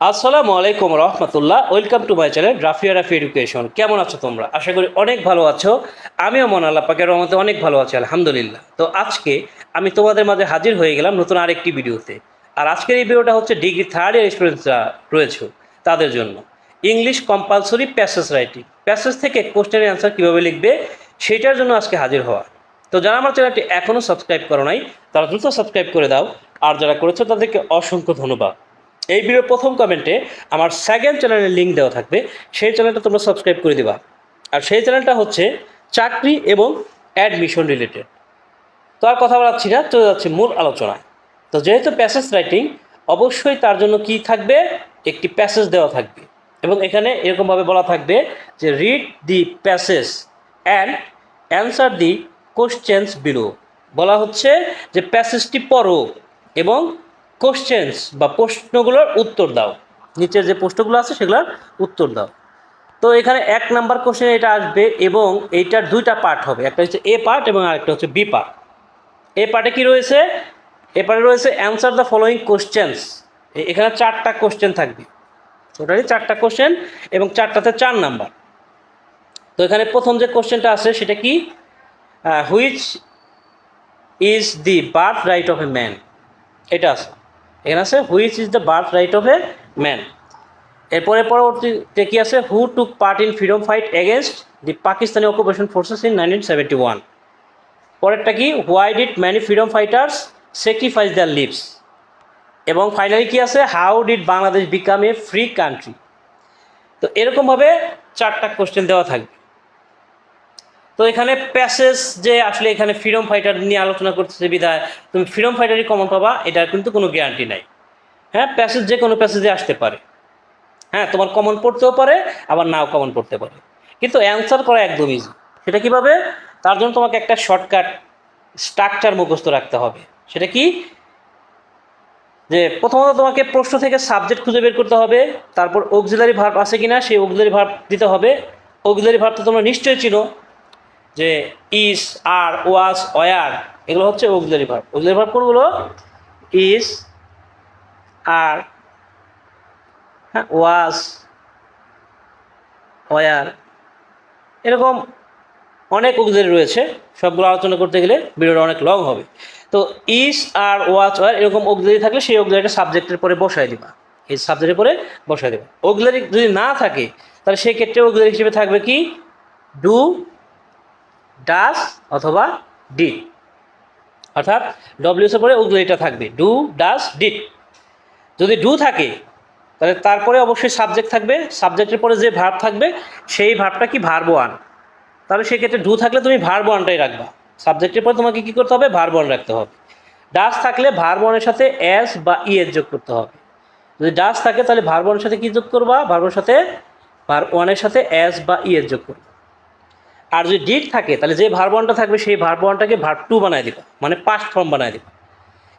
আসসালামু আলাইকুম রহমতুল্লাহ। Welcome to my channel Rafia Rafi education কেমন আছো তোমরা? আশা করি অনেক ভালো আছো। আমিও মন আল্লাহ পাকের রহমতে অনেক ভালো আছি, আলহামদুলিল্লাহ। তো আজকে আমি তোমাদের মাঝে হাজির হয়ে গেলাম নতুন আরেকটি ভিডিওতে। আর আজকের এই ভিডিওটা হচ্ছে ডিগ্রি থার্ড ইয়ার স্টুডেন্টসরা রয়েছে তাদের জন্য। English compulsory passage writing passage থেকে কোশ্চেনের অ্যান্সার কীভাবে লিখবে, সেটার জন্য আজকে হাজির হওয়া। তো যারা আমার চ্যানেলটি এখনও সাবস্ক্রাইব করো নাই, তারা দ্রুত সাবস্ক্রাইব করে দাও। আর যারা করেছ তাদেরকে অসংখ্য ধন্যবাদ। এই ভিডিওর প্রথম কমেন্টে আমার সেকেন্ড চ্যানেলের লিঙ্ক দেওয়া থাকবে। সেই চ্যানেলটা তোমরা সাবস্ক্রাইব করে দিবা। আর সেই চ্যানেলটা হচ্ছে চাকরি এবং অ্যাডমিশন রিলেটেড তো আর কথা বলাচ্ছি না, চলে যাচ্ছে মূল আলোচনায়। তো যেহেতু প্যাসেজ রাইটিং অবশ্যই তার জন্য কি থাকবে? একটি প্যাসেজ দেওয়া থাকবে। এবং এখানে এরকমভাবে বলা থাকবে যে read the passage and answer the questions below বলা হচ্ছে যে প্যাসেজটি পড়ো এবং কোশ্চেন্স বা প্রশ্নগুলোর উত্তর দাও। নিচের যে প্রশ্নগুলো আছে সেগুলোর উত্তর দাও। তো এখানে এক নাম্বার কোশ্চেন এটা আসবে এবং এইটার দুইটা পার্ট হবে। একটা হচ্ছে এ পার্ট এবং আরেকটা হচ্ছে বি পার্ট এ পার্টে কি রয়েছে? এ পার্টে রয়েছে অ্যান্সার দ্য ফলোয়িং কোশ্চেন্স এখানে চারটা কোশ্চেন থাকবে। টোটালি চারটা কোশ্চেন এবং চারটাতে চার নাম্বার। তো এখানে প্রথম যে কোশ্চেনটা আছে সেটা কি? Which is the birth right of a man এটা আছে। এখানে আছে which is the birth right of a man এরপরে পরবর্তীতে কি আছে? Who took part in freedom fight against the Pakistani occupation forces in nineteen seventy one পরেরটা কি? Why did many freedom fighters sacrifice their lives এবং finally কি আছে? How did Bangladesh become a free country তো এরকমভাবে চারটা question দেওয়া থাকবে। তো এখানে প্যাসেজ যে আসলে এখানে ফ্রিডম ফাইটার নিয়ে আলোচনা করতেছে বিধায়, তুমি ফ্রিডম ফাইটারই কমন পাবা, এটার কিন্তু কোনো গ্যারান্টি নাই। হ্যাঁ প্যাসেজ যে কোনো প্যাসেজে আসতে পারে। হ্যাঁ তোমার কমন পড়তেও পারে, আবার নাও কমন পড়তে পারে। কিন্তু অ্যান্সার করা একদম ইজি সেটা কীভাবে? তার জন্য তোমাকে একটা শর্টকাট স্ট্রাকচার মুখস্থ রাখতে হবে। সেটা কি? যে প্রথমত তোমাকে প্রশ্ন থেকে সাবজেক্ট খুঁজে বের করতে হবে, তারপর অক্সিলারি ভার্ব আছে কিনা, সেই অক্সিলারি ভার্ব দিতে হবে। অক্সিলারি ভার্ব তো তোমরা নিশ্চয়ই চিনো। যে ইস আর ওয়াস ওয়ার এগুলো হচ্ছে অক্সিলারি ভার্ব অক্সিলারি ভার্ব কোনগুলো? ইস আর হ্যাঁ ওয়াস ওয়ার এরকম অনেক অক্সিলারি রয়েছে, সবগুলো আলোচনা করতে গেলে ভিডিওটা অনেক লং হবে। তো ইস আর ওয়াচ ওয়ার এরকম অক্সিলারি থাকলে সেই অক্সিলারিটা সাবজেক্টের পরে বসায় দিবা। এই সাবজেক্টের পরে বসায় দেবা। অক্সিলারি যদি না থাকে, তাহলে সেই ক্ষেত্রে অক্সিলারি হিসেবে থাকবে কি? ডু ডাস অথবা ডিড অর্থাৎ ডব্লিউসের পরে অক্সিলারিটা থাকবে। ডু ডাস ডিড যদি ডু থাকে, তাহলে তারপরে অবশ্যই সাবজেক্ট থাকবে। সাবজেক্টের পরে যে ভার্ব থাকবে, সেই ভার্বটা কি ভার্ব ওয়ান তাহলে সেক্ষেত্রে ডু থাকলে তুমি ভার্ব ওয়ানটাই রাখবা। সাবজেক্টের পরে তোমাকে কী করতে হবে? ভার্ব ওয়ান রাখতে হবে। ডাস থাকলে ভার্ব ওয়ানের সাথে এস বা ই এর যোগ করতে হবে। যদি ডাস থাকে, তাহলে ভার্ব ওয়ানের সাথে কী যোগ করবা? ভার্বের সাথে ভার্ব ওয়ানের সাথে এস বা ই এর যোগ করবা। আর যদি ডিড থাকে, তাহলে যে ভার্ব ওয়ানটা থাকবে, সেই ভার্ব ওয়ানটাকে ভার্ব টু বানায় দিবা। মানে পাস্ট ফর্ম বানায় দিবা।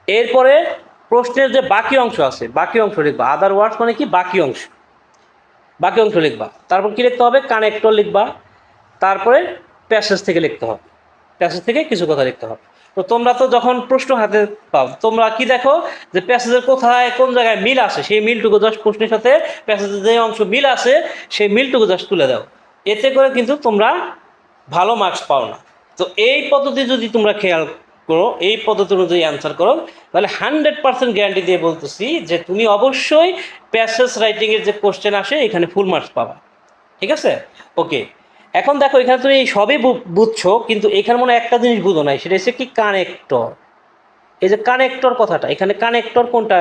এরপরে প্রশ্নের যে বাকি অংশ আছে, বাকি অংশ লিখবা। আদার ওয়ার্ডস মানে কি? বাকি অংশ। বাকি অংশ লিখবা। তারপর কী লিখতে হবে? কানেক্টর লিখবা। তারপরে প্যাসেজ থেকে লিখতে হবে। প্যাসেজ থেকে কিছু কথা লিখতে হবে। তো তোমরা তো যখন প্রশ্ন হাতে পাও, তোমরা কি দেখো যে প্যাসেজের কোথায়, কোন জায়গায় মিল আছে? সেই মিলটুকু জাস্ট প্রশ্নের সাথে প্যাসেজের যে অংশ মিল আছে, সেই মিলটুকু জাস্ট তুলে দাও। এতে করে কিন্তু তোমরা ভালো মার্কস পাও না। তো এই পদ্ধতি যদি তোমরা খেয়াল করো, এই পদ্ধতি অনুযায়ী অ্যান্সার করো, তাহলে হান্ড্রেড পার্সেন্ট গ্যারান্টি দিয়ে বলতেছি যে তুমি অবশ্যই প্যাসেজ রাইটিংয়ের যে কোশ্চেন আসে, এখানে ফুল মার্কস পাবা। ঠিক আছে? ওকে এখন দেখো, এখানে তুমি সবই বুঝছ, কিন্তু এখানে মনে একটা জিনিস বুঝো নাই, সেটা হচ্ছে কি কানেক্টর এই যে কানেক্টর কথাটা, এখানে কানেক্টর কোনটা,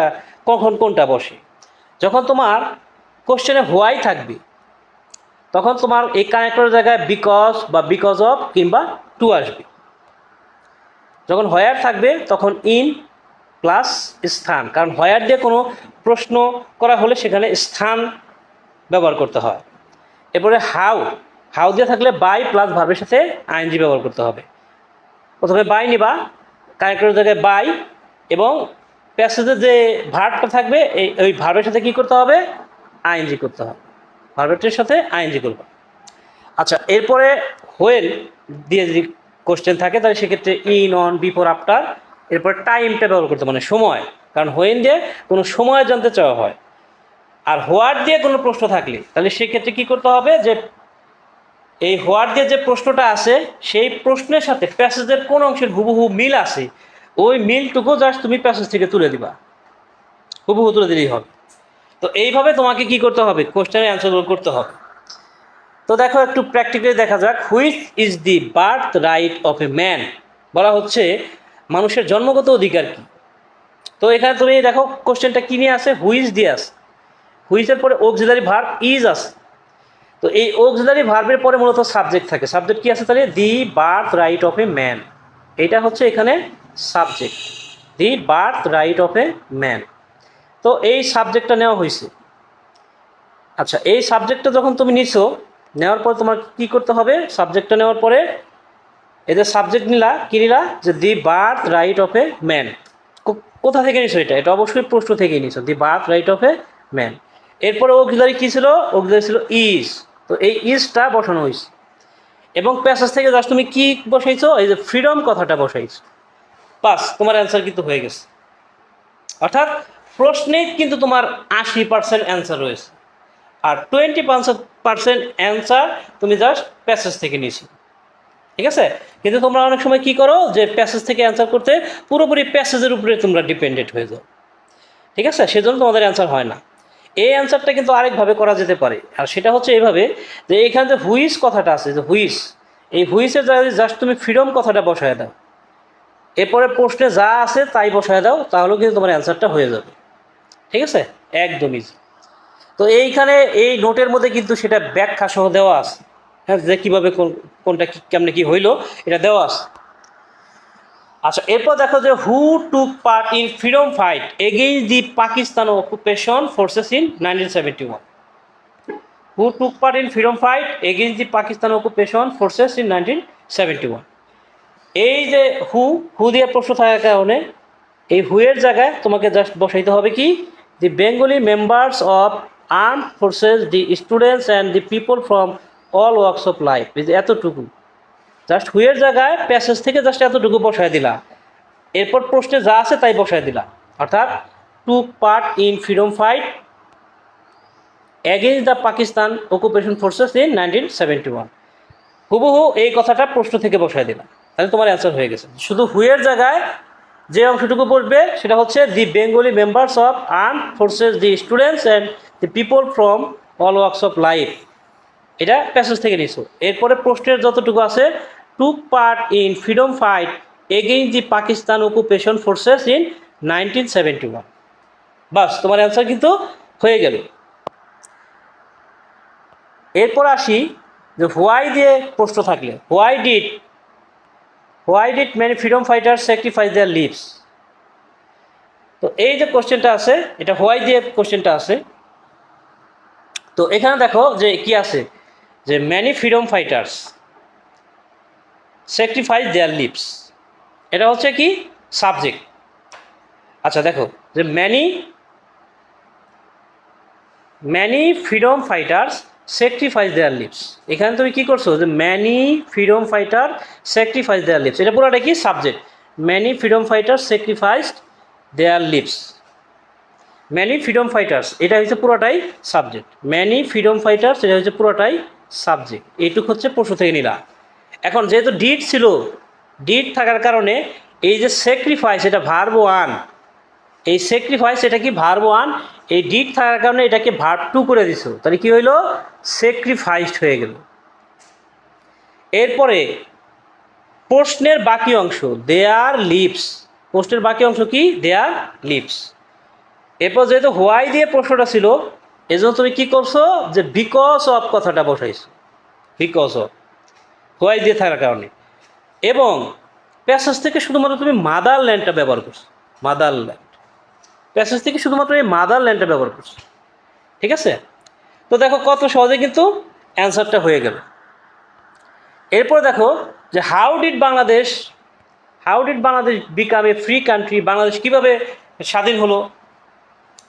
কখন কোনটা বসে? যখন তোমার কোশ্চেনে হোয়াই থাকবে তখন তোমার এই কানেক্টরের জায়গায় বিকজ বা বিকজ অফ কিংবা টু আসবে। যখন হয়ার থাকবে, তখন ইন প্লাস স্থান। কারণ হয়ার দিয়ে কোনো প্রশ্ন করা হলে সেখানে স্থান ব্যবহার করতে হয়। এরপরে হাউ হাউ দিয়ে থাকলে বাই প্লাস ভার্বের সাথে আইনজি ব্যবহার করতে হবে। প্রথমে বাই নিবা। কানেক্টরের জায়গায় বাই এবং প্যাসেজের যে ভার্বটা থাকবে, এই, ওই ভার্বের সাথে কী করতে হবে? আইনজি করতে হবে। ভার্বের সাথে আইনজি করবা। আচ্ছা এরপরে হোয়েল দিয়ে যদি কোশ্চেন থাকে, তাহলে সেক্ষেত্রে ইন অন বিফোর আফটার এরপর টাইমটা ব্যবহার করতে মানে সময়। কারণ হোয়েন দিয়ে কোনো সময় জানতে চাওয়া হয়। আর হোয়াট দিয়ে কোনো প্রশ্ন থাকলে, তাহলে সেক্ষেত্রে কী করতে হবে যে, এই হোয়াট দিয়ে যে প্রশ্নটা আছে সেই প্রশ্নের সাথে প্যাসেজের কোন অংশের হুবহু মিল আছে, ওই মিলটুকু জাস্ট তুমি প্যাসেজ থেকে তুলে দিবা। হুবহু তুলে দিলেই হবে। তো এইভাবে তোমাকে কি করতে হবে? কোশ্চেনের অ্যান্সারগুলো করতে হবে। তো দেখো, একটু প্র্যাকটিক্যালি দেখা যাক। Which is the birth right of a man বলা হচ্ছে, মানুষের জন্মগত অধিকার কি? তো এখানে তুমি দেখো কোশ্চেনটা কী নিয়ে আছে হুইজ দিয়ে আছে হুইজের পরে অক্সিলারি ভার্ব ইজ আছে তো এই অক্সিলারি ভার্বের পরে মূলত সাবজেক্ট থাকে। সাবজেক্ট কি আছে তাহলে? The birth right of a man এটা হচ্ছে এখানে subject the birth right of a man তো এই সাবজেক্টটা নেওয়া হয়েছে। আচ্ছা এই সাবজেক্টটা যখন তুমি নিছো, নেওয়ার পর তোমার কি করতে হবে? সাবজেক্টটা নেওয়ার পরে এদের সাবজেক্ট নিলা, কি নিলা? যে the birth right of a man. কোথা থেকে নিছো এটা? এটা অবশ্যই প্রশ্ন থেকেই নিছো। The birth right of a man. এরপরে অক্সিলারি কী ছিল? অক্সিলারি ছিল ইজ তো এই ইজটা বসানো হয়েছে। এবং প্যাসেজ থেকে জাস্ট তুমি কি বসাইছো? এই যে ফ্রিডম কথাটা বসাইছো। পাস তোমার অ্যান্সার কিন্তু হয়ে গেছে। অর্থাৎ প্রশ্নে কিন্তু তোমার আশি পার্সেন্ট অ্যান্সার রয়েছে। আর টোয়েন্টি পার্সেন্ট অ্যান্সার তুমি জাস্ট প্যাসেজ থেকে নিয়েছি। ঠিক আছে? কিন্তু তোমরা অনেক সময় কি করো যে প্যাসেজ থেকে অ্যান্সার করতে পুরোপুরি প্যাসেজের উপরে তোমরা ডিপেন্ডেন্ট হয়ে যাও। ঠিক আছে? সেজন্য তোমাদের অ্যান্সার হয় না। এই অ্যান্সারটা কিন্তু আরেকভাবে করা যেতে পারে। আর সেটা হচ্ছে এইভাবে যে এখানে যে হুইস কথাটা আছে, যে হুইস এই হুইসের জাস্ট তুমি ফ্রিডম কথাটা বসায় দাও। এরপরে প্রশ্নে যা আছে তাই বসায় দাও, তাহলেও কিন্তু তোমার অ্যান্সারটা হয়ে যাবে। ঠিক আছে? একদমই তো এইখানে এই নোটের মধ্যে কিন্তু সেটা ব্যাখ্যা সহ দেওয়া আছে। হ্যাঁ যে কীভাবে কোন, কোনটা কেমনে কী হইল, এটা দেওয়া আছে। আচ্ছা এরপর দেখো যে who took part in freedom fight against the Pakistan occupation forces in nineteen seventy one who took part in freedom fight against the Pakistan occupation forces in nineteen seventy one এই যে হু হু দিয়ে প্রশ্ন থাকার কারণে, এই হুয়ের জায়গায় তোমাকে জাস্ট বসাইতে হবে কি? Bengali members of arm forces the students and the people from all works of life এতটুকু। জাস্ট হুইয়ের জায়গায় প্যাসেজ থেকে জাস্ট এতটুকু বসায় দিলা এরপর প্রশ্নে যা আছে তাই বসায় দিলা অর্থাৎ to part in freedom fight against the Pakistan occupation forces in nineteen seventy one হুবহু এই কথাটা প্রশ্ন থেকে বসায় দিলাম। তাহলে তোমার অ্যান্সার হয়ে গেছে। শুধু হুইয়ের জায়গায় যে অংশটুকু পড়বে সেটা হচ্ছে the Bengali members of arm forces the students and the people from all works of life এটা প্যাসেজ থেকে নিছো। এরপরে প্রশ্নের যতটুকু আছে took part in freedom fight again the Pakistan occupation forces in nineteen seventy one বাস, তোমার answer কিন্তু হয়ে গেল। এরপর আসি যে হোয়াই দিয়ে প্রশ্ন থাকলে। Why did why did many freedom fighter sacrifice their lives তো এই যে কোশ্চেনটা আছে, এটা হোয়াই দিয়ে কোশ্চেনটা আছে, তো এখানে দেখো যে কি আছে, যে many freedom fighters sacrifice their lives এটা হচ্ছে কি? সাবজেক্ট আচ্ছা দেখো, যে many many freedom fighters sacrifice their lives এখানে তুমি কি করছ? যে many freedom fighter sacrifice their lives এটা পুরোটা কি? Subject many freedom fighter sacrificed their lives many freedom fighters এটা হচ্ছে পুরোটাই সাবজেক্ট ম্যানি ফ্রিডম ফাইটার্স এটা হচ্ছে পুরোটাই সাবজেক্ট এইটুক হচ্ছে পশু থেকে নিলা। এখন যেহেতু ডিট ছিল ডিট থাকার কারণে এই যে স্যাক্রিফাইস এটা ভার্ব ওয়ান এই স্যাক্রিফাইস এটা কি ভার্ব ওয়ান এই ডিট থাকার কারণে এটাকে ভার্ব টু করে দিছো। তাহলে কি হইল? স্যাক্রিফাইসড হয়ে গেল। এরপরে প্রশ্নের বাকি অংশ দেয়ার লিপস প্রশ্নের বাকি অংশ কি? দেয়ার লিপস এরপর যেহেতু হোয়াই দিয়ে প্রশ্নটা ছিল, এজন্য তুমি কি করছ? যে বিকজ অফ কথাটা বসাইছো। বিকজ অফ হোয়াই দিয়ে থাকার কারণে। এবং প্যাসেজ থেকে শুধুমাত্র তুমি মাদার ল্যান্ডটা ব্যবহার করছ। মাদার ল্যান্ড প্যাসেজ থেকে শুধুমাত্র এই মাদার ল্যান্ডটা ব্যবহার করছ। ঠিক আছে? তো দেখো কত সহজে কিন্তু অ্যান্সারটা হয়ে গেল। এরপর দেখো যে how did Bangladesh how did Bangladesh become a free country Bangladesh কীভাবে স্বাধীন হলো?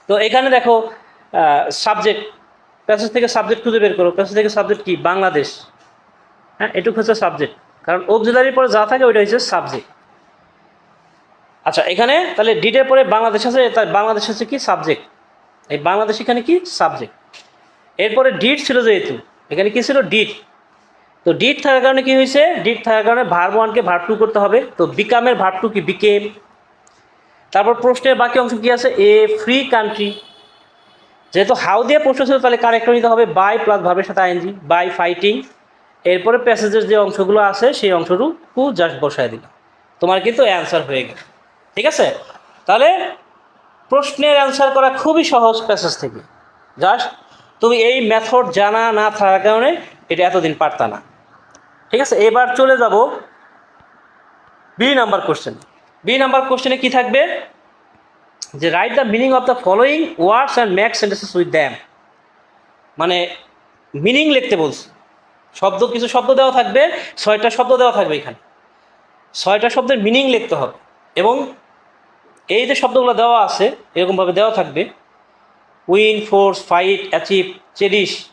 তো এখানে দেখো সাবজেক্ট প্যাসেজ থেকে সাবজেক্ট খুঁজে বের করো। প্যাসেজ থেকে সাবজেক্ট কি? বাংলাদেশ। হ্যাঁ এটুকু হচ্ছে সাবজেক্ট কারণ অক্সিলারির পরে যা থাকে ওইটা হচ্ছে সাবজেক্ট আচ্ছা এখানে তাহলে ডিটের পরে বাংলাদেশ আছে তার বাংলাদেশ হচ্ছে কি সাবজেক্ট এই বাংলাদেশ এখানে কি সাবজেক্ট এরপরে ডিট ছিল যেহেতু, এখানে কি ছিল ডিট তো ডিট থাকার কারণে কি হয়েছে? ডিট থাকার কারণে ভার্ব ওয়ানকে ভার্ব টু করতে হবে। তো বিকামের ভার্ব টু কি? বিকেম তারপর প্রশ্নের বাকি অংশ কি আছে? এ ফ্রি কান্ট্রি যেহেতু হাউ দিয়ে প্রশ্ন ছিল, তাহলে কারেক্ট নিতে হবে বাই প্লাস ভার্বের সাথে আইএনজি বাই ফাইটিং এরপরে প্যাসেজের যে অংশগুলো আছে, সেই অংশটুকু জাস্ট বসায় দিলাম। তোমার কিন্তু অ্যান্সার হয়ে গেল। ঠিক আছে? তাহলে প্রশ্নের অ্যান্সার করা খুবই সহজ প্যাসেজ থেকে। জাস্ট তুমি এই মেথড জানা না থাকার কারণে এটা এতদিন পারতা না। ঠিক আছে? এবার চলে যাব B number question B number কোশ্চেনে কি থাকবে? যে write the meaning of the following words and make sentences with them মানে মিনিং লিখতে বলছি। শব্দ, কিছু শব্দ দেওয়া থাকবে, ছয়টা শব্দ দেওয়া থাকবে এখানে। ছয়টা শব্দের মিনিং লিখতে হবে। এবং এই যে শব্দগুলো দেওয়া আছে, এরকমভাবে দেওয়া থাকবে। Win force fight achieve cherish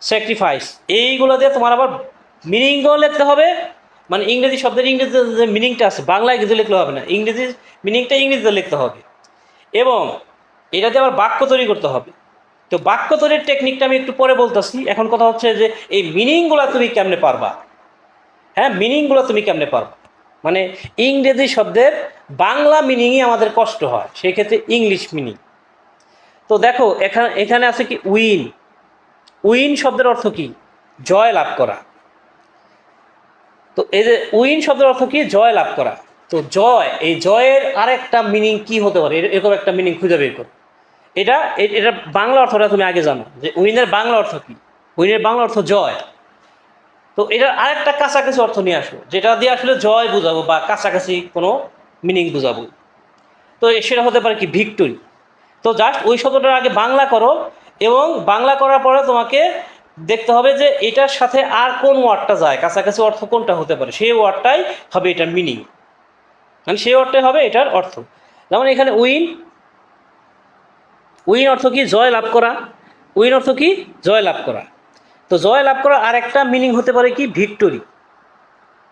sacrifice এইগুলো দিয়ে তোমার আবার মিনিংও লিখতে হবে। মানে ইংরেজি শব্দের ইংরেজিতে যে মিনিংটা আছে, বাংলায় কিন্তু লিখলে হবে না। ইংরেজি মিনিংটা ইংরেজিতে লিখতে হবে। এবং এটাতে আবার বাক্য তৈরি করতে হবে। তো বাক্য তৈরির টেকনিকটা আমি একটু পরে বলতেছি। এখন কথা হচ্ছে যে, এই মিনিংগুলো তুমি কেমনে পারবা? হ্যাঁ মিনিংগুলো তুমি কেমনে পারবা? মানে ইংরেজি শব্দের বাংলা মিনিংই আমাদের কষ্ট হয় সেই ক্ষেত্রে ইংলিশ মিনিং তো দেখো এখানে এখানে আছে কি উইন। উইন শব্দের অর্থ কি? জয় লাভ করা। তো এই যে উইন শব্দের অর্থ কি? জয় লাভ করা। তো জয়, এই জয়ের আরেকটা মিনিং কি হতে পারে? এর- এরকম একটা মিনিং খুঁজে বের করো। এটা এটা বাংলা অর্থটা তুমি আগে জানো, যে উইনের বাংলা অর্থ কি? উইনের বাংলা অর্থ জয়। তো এটার আরেকটা কাছাকাছি অর্থ নিয়ে আসো যেটা দিয়ে আসলে জয় বুঝাবো বা কাছাকাছি কোনো মিনিং বুঝাবো। তো সেটা হতে পারে কি ভিক্টোরি তো জাস্ট ওই শব্দটার আগে বাংলা করো এবং বাংলা করার পরে তোমাকে দেখতে হবে যে এটার সাথে আর কোন ওয়ার্ডটা যায়, কাছাকাছি অর্থ কোনটা হতে পারে, সেই ওয়ার্ডটাই হবে এটার মিনিং মানে সেই ওয়ার্ডটাই হবে এটার অর্থ। যেমন এখানে উইন উইন অর্থ কি জয় লাভ করা উইন অর্থ কি জয় লাভ করা। তো জয় লাভ করা আর একটা মিনিং হতে পারে কি? ভিক্টোরি।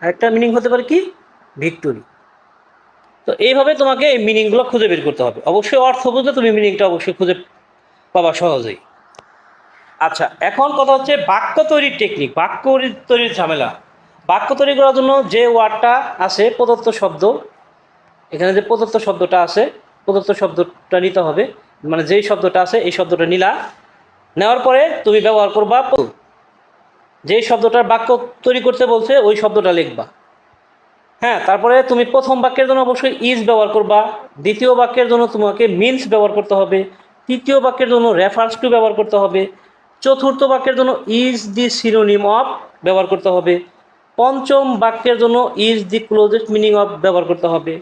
আরেকটা মিনিং হতে পারে কি? ভিক্টোরি। তো এইভাবে তোমাকে এই মিনিংগুলো খুঁজে বের করতে হবে। অবশ্যই অর্থ বুঝলে তুমি মিনিংটা অবশ্যই খুঁজে পাবা সহজেই। আচ্ছা এখন কথা হচ্ছে বাক্য তৈরির টেকনিক বাক্য তৈরির ঝামেলা। বাক্য তৈরি করার জন্য যে ওয়ার্ডটা আছে, প্রদত্ত শব্দ, এখানে যে প্রদত্ত শব্দটা আছে, প্রদত্ত শব্দটা নিতে হবে। মানে যেই শব্দটা আছে, এই শব্দটা নিলা। নেওয়ার পরে তুমি ব্যবহার করবা যেই শব্দটার বাক্য তৈরি করতে বলছে, ওই শব্দটা লিখবা। হ্যাঁ তারপরে তুমি প্রথম বাক্যের জন্য অবশ্যই ইজ ব্যবহার করবা, দ্বিতীয় বাক্যের জন্য তোমাকে মিনস ব্যবহার করতে হবে, তৃতীয় বাক্যের জন্য রেফার্স টু ব্যবহার করতে হবে, চতুর্থ বাক্যের জন্য ইজ দি সিনোনিম অফ ব্যবহার করতে হবে, পঞ্চম বাক্যের জন্য is the closest meaning of ব্যবহার করতে হবে,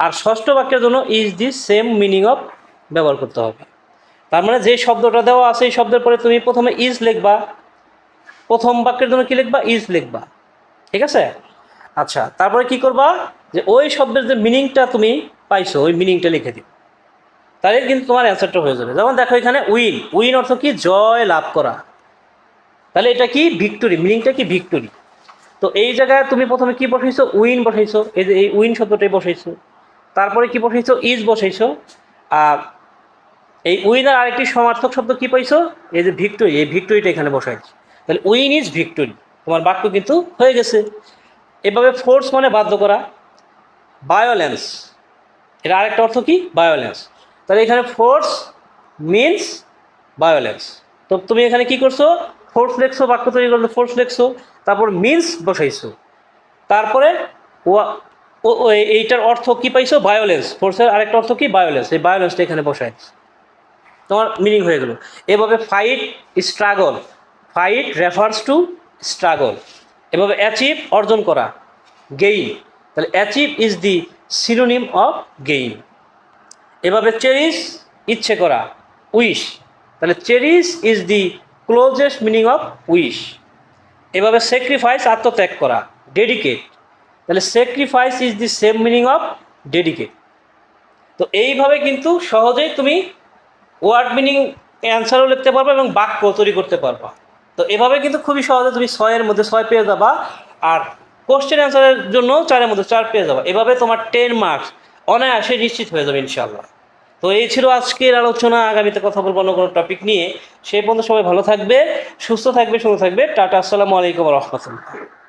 আর ষষ্ঠ বাক্যের জন্য is the same meaning of ব্যবহার করতে হবে। তার মানে যে শব্দটা দেওয়া আছে, এই শব্দের পরে তুমি প্রথমে ইজ লিখবা প্রথম বাক্যের জন্য কি লিখবা? ইজ লিখবা। ঠিক আছে? আচ্ছা তারপরে কি করবা? যে ওই শব্দের যে মিনিংটা তুমি পাইছো, ওই মিনিংটা লিখে দিও। তাহলে কিন্তু তোমার অ্যান্সারটা হয়ে যাবে। যেমন দেখো এখানে উইন। উইন অর্থ কি? জয় লাভ করা। তাহলে এটা কি? ভিক্টোরি। মিনিংটা কি? ভিক্টোরি। তো এই জায়গায় তুমি প্রথমে কি বসাইছো? উইন বসাইছো। এই যে এই উইন শব্দটাই বসাইছো। তারপরে কি বসাইছো? ইজ বসাইছো। আর এই উইনের আরেকটি সমার্থক শব্দ কি পাইছো? এই যে ভিক্টোরি। এই ভিক্টোরিটা এখানে বসাইছো। তাহলে উইন ইজ ভিক্টোরি। তোমার বাক্য কিন্তু হয়ে গেছে। এভাবে ফোর্স মানে বাধ্য করা। বায়োলেন্স এর আরেকটা অর্থ কি? বায়োলেন্স তাহলে এখানে ফোর্স মিনস বায়োলেন্স তো তুমি এখানে কি করছ? ফোর্স লেখছো, বাক্য তৈরি করল ফোর্স লেখছো, তারপর মিনস বসাইছো। তারপরে ওয়া- ও এইটার অর্থ কি পাইছো? বায়োলেন্স ফোর্সের আরেকটা অর্থ কি? বায়োলেন্স এই বায়োলেন্সটা এখানে বসাইছো তোমার মিনিং হয়ে গেল। এভাবে fight struggle fight refers to struggle এভাবে অ্যাচিভ অর্জন করা গেইন তাহলে achieve is the synonym of gain এভাবে চেরিস ইচ্ছে করা উইশ তাহলে cherish is the closest meaning of wish এভাবে স্যাক্রিফাইস আত্মত্যাগ করা ডেডিকেট তাহলে sacrifice is the same meaning of dedicate তো এইভাবে কিন্তু সহজেই তুমি ওয়ার্ড মিনিং অ্যান্সারও লিখতে পারবা এবং বাক্য তৈরি করতে পারবা। তো এভাবে কিন্তু খুবই সহজে তুমি ছয়ের মধ্যে ছয় পেয়ে যাবা, আর কোশ্চেন অ্যান্সারের জন্য চারের মধ্যে চার পেয়ে যাবা। এভাবে তোমার টেন মার্কস অনায়াসে নিশ্চিত হয়ে যাবে ইনশাল্লাহ তো এই ছিল আজকের আলোচনা, আগামীতে কথা বলব অন্য কোনো টপিক নিয়ে। সেই পর্যন্ত সবাই ভালো থাকবে, সুস্থ থাকবে, সুন্দর থাকবে। টাটা, আসসালামু আলাইকুম রহমতুল্লাহ।